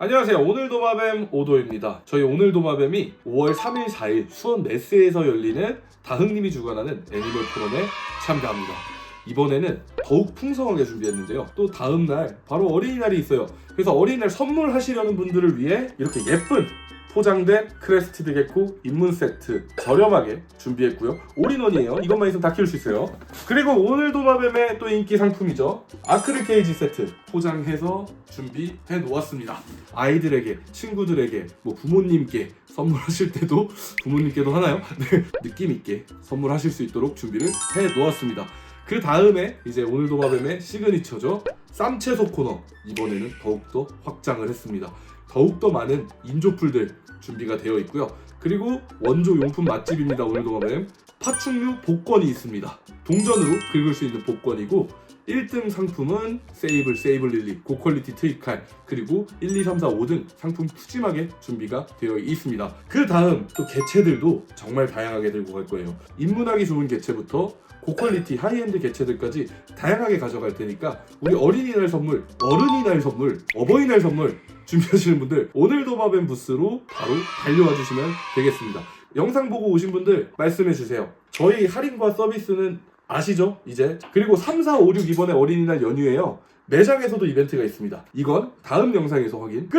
안녕하세요. 오늘 도마뱀 오도입니다. 저희 오늘 도마뱀이 5월 3일, 4일 수원 메스에서 열리는 다흥님이 주관하는 애니멀 포럼에 참가합니다. 이번에는 더욱 풍성하게 준비했는데요. 또 다음 날 바로 어린이날이 있어요. 그래서 어린이날 선물하시려는 분들을 위해 이렇게 예쁜 포장된 크레스티드 개코 입문 세트 저렴하게 준비했고요. 올인원이에요. 이것만 있으면 다 키울 수 있어요. 그리고 오늘 도마뱀의 또 인기 상품이죠. 아크릴 케이지 세트 포장해서 준비해 놓았습니다. 아이들에게, 친구들에게, 뭐 부모님께 선물하실 때도 부모님께도 하나요? 네, 느낌 있게 선물하실 수 있도록 준비를 해 놓았습니다. 그 다음에 이제 오늘 도마뱀의 시그니처죠. 쌈채소 코너 이번에는 더욱더 확장을 했습니다. 더욱더 많은 인조풀들 준비가 되어 있고요. 그리고 원조 용품 맛집입니다. 오늘 도마뱀 파충류 복권이 있습니다. 동전으로 긁을 수 있는 복권이고 1등 상품은 세이블, 세이블 릴리, 고퀄리티 트위칼 그리고 1, 2, 3, 4, 5등 상품 푸짐하게 준비가 되어 있습니다. 그 다음 또 개체들도 정말 다양하게 들고 갈 거예요. 입문하기 좋은 개체부터 고퀄리티 하이엔드 개체들까지 다양하게 가져갈 테니까 우리 어린이날 선물, 어른이날 선물, 어버이날 선물 준비하시는 분들 오늘 도마뱀 부스로 바로 달려와 주시면 되겠습니다. 영상 보고 오신 분들 말씀해 주세요. 저희 할인과 서비스는 아시죠? 이제 그리고 3, 4, 5, 6 이번에 어린이날 연휴에요. 매장에서도 이벤트가 있습니다. 이건 다음 영상에서 확인 끝!